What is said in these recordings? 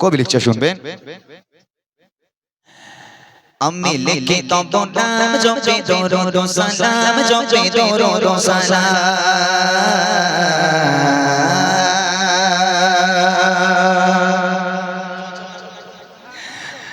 কবি লিখছে শুনবেন আমি লিখি তব নাম জপে দরুদ সালাম জপে দরুদ সালাম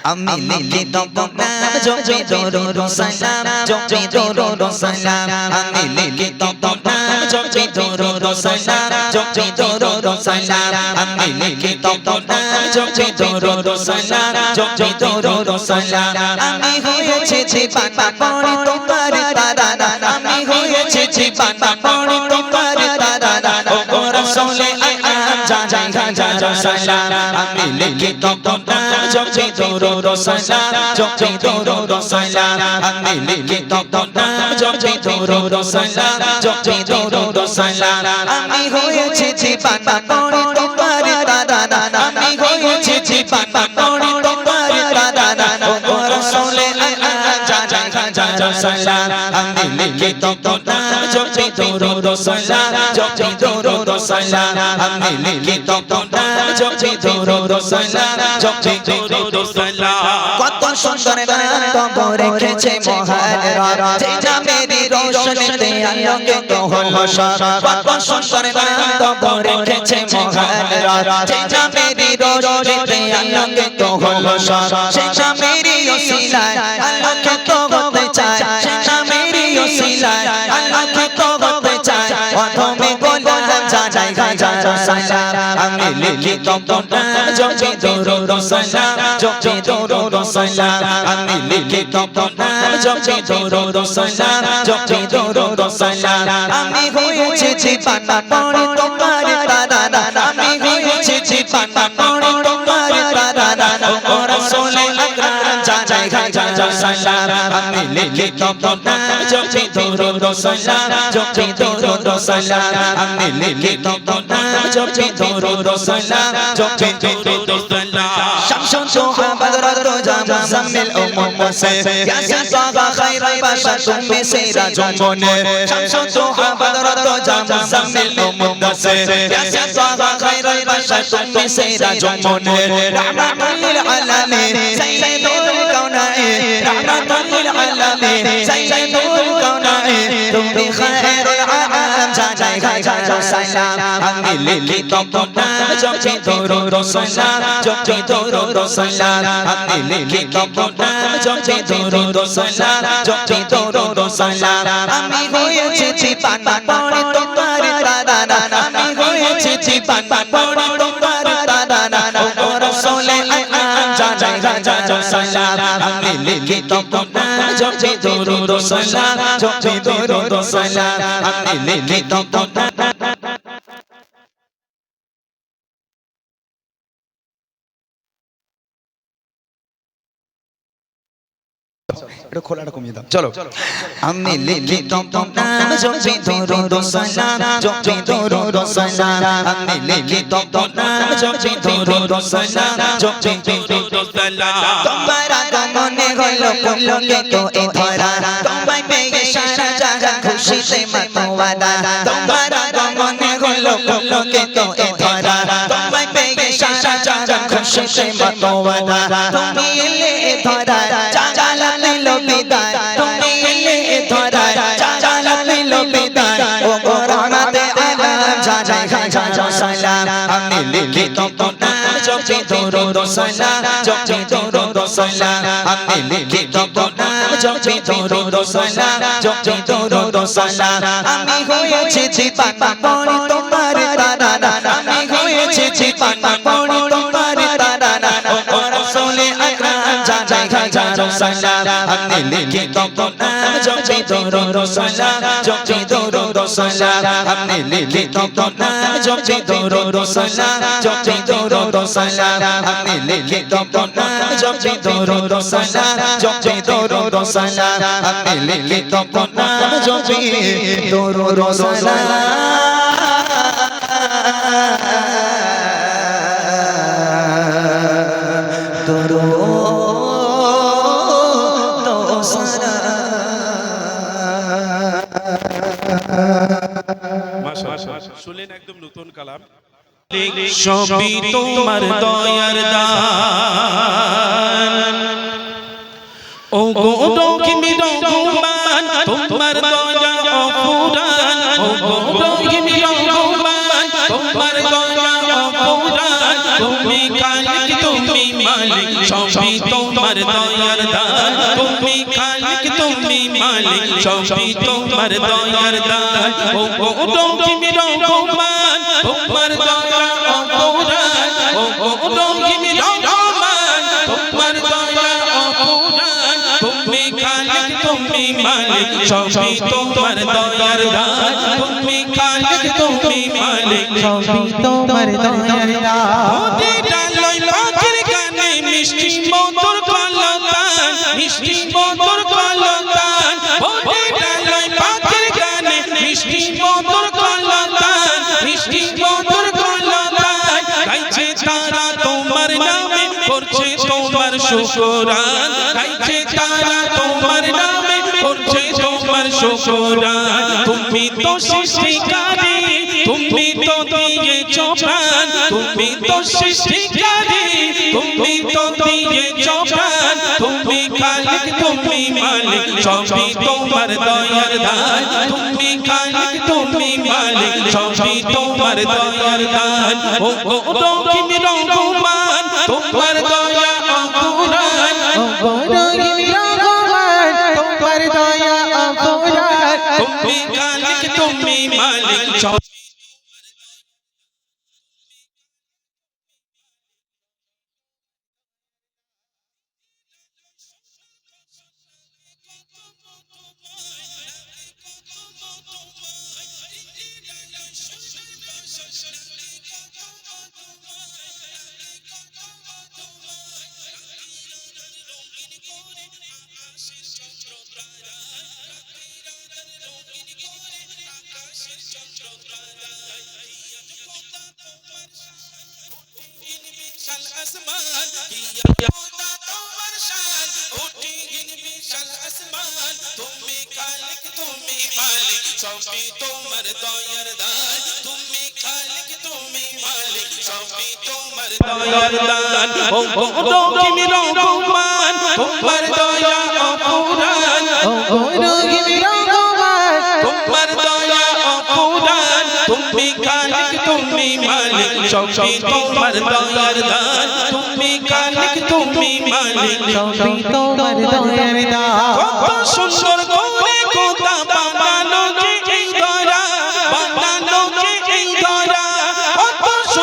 আমি লিখি তব নাম জপে দরুদ সালাম জপে দরুদ সালাম আমি লিখি তব নাম জপে দরুদ সালাম জপে দরুদ সালাম আমি লিখি তব নাম জপে দরুদ সালাম জপে দরুদ সালাম আমি হয়েছে জীবানা পড়ে তোমার তারা আমি হয়েছে জীবানা পড়ে তোমার তারা ও রাসূলে আয়াম জান জান জান সালাম আমি লিখি নাম জপে দরুদ সালাম জপে দরুদ সালাম আমি লিখি নাম জপে দরুদ সালাম জপে দরুদ সালাম আমি হয়েছে পড়ে তোমার তারা আমি জীবানা পড়ে তোমার তারা ও কত সুন্দর রেখেছে রোশনীতে আলোকিত হলো কত সুন্দর নাম তব রেখেছে মহান রাত যেটা মেরি রোশনীতে আলোকিত হলো সারা সেটা মেরি ওসিলায় আলোকিত হতে চায়। আমি লিখি তব নাম জপে দরুদ সালাম জপে দরুদ সালাম আমি লিখি তব নাম জপে দরুদ সালাম জপে দরুদ সালাম আমি হয়েছে জীবানা পড়ে তোমার তারা আমি হয়েছি পাতা পড়ে আমি লিখি তব নাম জপে দরুদ সালাম জপে দরুদ সালাম আমি লিখি তব নাম জপে দরুদ সালাম জপে দরুদ সালাম শামসুন সোহা বদরত জাম জামিল উম্মুম সে ইয়াসিন সাগা খায়র বাশা তুমি সেরা জমনে শামসুন সোহা বদরত জাম জামিল উম্মুম সে ইয়াসিন সাগা খায়র বাশা তুমি সেরা জমনে রাহমাতুল আলামিন সাইয়্যিদুল কাউনাইন আলামিন সাইয়্যিদুল কাউনাইন তুমি খায়রুল আলাম জানাই হাজার সালাম আমি লিখি তব নাম জপে দরুদ সালাম জপে দরুদ সালাম আমি লিখি তব নাম জপে দরুদ সালাম জপে দরুদ সালাম আমি হয়েছে জীবানা পড়ে তোমার তারা আমি হয়েছে জীবানা পড়ে হাজার সালাম আমি লিখি তব নাম জপে দরুদ সালাম জপে দরুদ সালাম আমি লিখি তব এটা খোলাটা কমিয়ে দাও। চলো। আমি লিখি তব নাম জপে দরুদ সালাম জপে দরুদ সালাম আমি লিখি তব নাম জপে দরুদ সালাম জপে দরুদ সালাম তোমার আগমনে হলো পুলকিত এ ধরা। তোমায় পেয়ে সারা জাহান খুশিতে মাতোয়ারা তোমার আগমনে হলো পুলকিত এ ধরা। তোমায় পেয়ে সারা জাহান খুশিতে মাতোয়ারা তুমি এলে এ ধরা। আমি লিখি তব নাম জপে দরুদ সালাম জপে দরুদ সালাম আমি লিখি তব নাম জপে দরুদ সালাম জপে তোমার তারা আমি হয়েছে জীবানা তোমার হাজার সালাম আমি লিখি তব নাম জপে দরুদ সালাম জপে দরুদ সালাম আমি লিখি তব নাম জপে দরুদ সালাম জপে দরুদ সালাম আমি লিখি তব নাম জপে দরুদ সালাম জপে দরুদ সালাম আমি লিখি তব নাম জপে শোনেন একদম নতুন কালাম। সবই তোমার দয়ার দান। ও গো রকিমি রহমান তোমার দয়া অফুরান ও গো রকিমি রহমান তোমার দয়া অফুরান তুমি খালিক, তুমি মালিক, সবই তোমার দয়ার দান। তুমি খালিক, তুমি মালিক সবই তোমার দয়ার দান ও ও রহিম রহমান তোমার দয়া অপরাধ ও ও রহিম রহমান তোমার দয়া অপরাধ তুমি খালিক তুমি মালিক সবই তোমার দয়ার দান তুমি খালিক তুমি মালিক সবই তোমার দয়ার দান মিষ্টি মধুর কলতান মিষ্টি মধুর শুকরান গাইছে তারা তোমার নামে, করছে তোমার শুকরান তুমি তো সৃষ্টিকারী, তুমি তো দিয়েছ প্রাণ। তুমি তো সৃষ্টিকারী, তুমি তো দিয়েছ প্রাণ। তুমি খালিক, তুমি মালিক, সবই তোমার দয়ার দান। তুমি খালিক, তুমি মালিক, সবই তোমার দয়ার দান। ও রহিম রহমান তোমার খালিক তুমি মালিক সবই তোমার দয়ার দান তুমি খালিক তুমি মালিক সবই তোমার দয়ার দান ও ও রহিম রহমান তোমার দয়া অপুরান ও রহিম রহমান তোমার দয়া অপুরান তুমি খালিক তুমি মালিক সবই তোমার দয়ার দান তুমি খালিক তুমি মালিক সবই তোমার দয়ার দান কত সুন্দর করে কোথা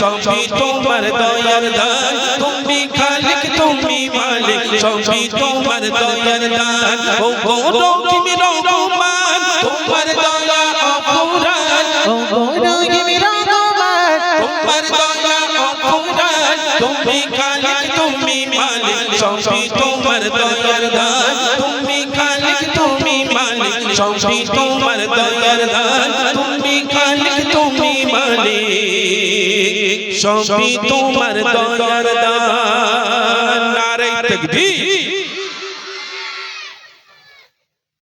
সবই তোমার দয়ার দান তুমি খালিক তুমি মালিক সবই তোমার দয়ার দান। ও ও রহিম রহমান তোমার দয়া অপুরান ও রহিম রহমান তোমার দয়া অপুরান তুমি খালিক তুমি মালিক সবই তোমার দয়ার দান। তুমি খালিক তুমি মালিক সবই তোমার দয়ার দান। সবই তোমার দয়ার দান নারে তকবীর।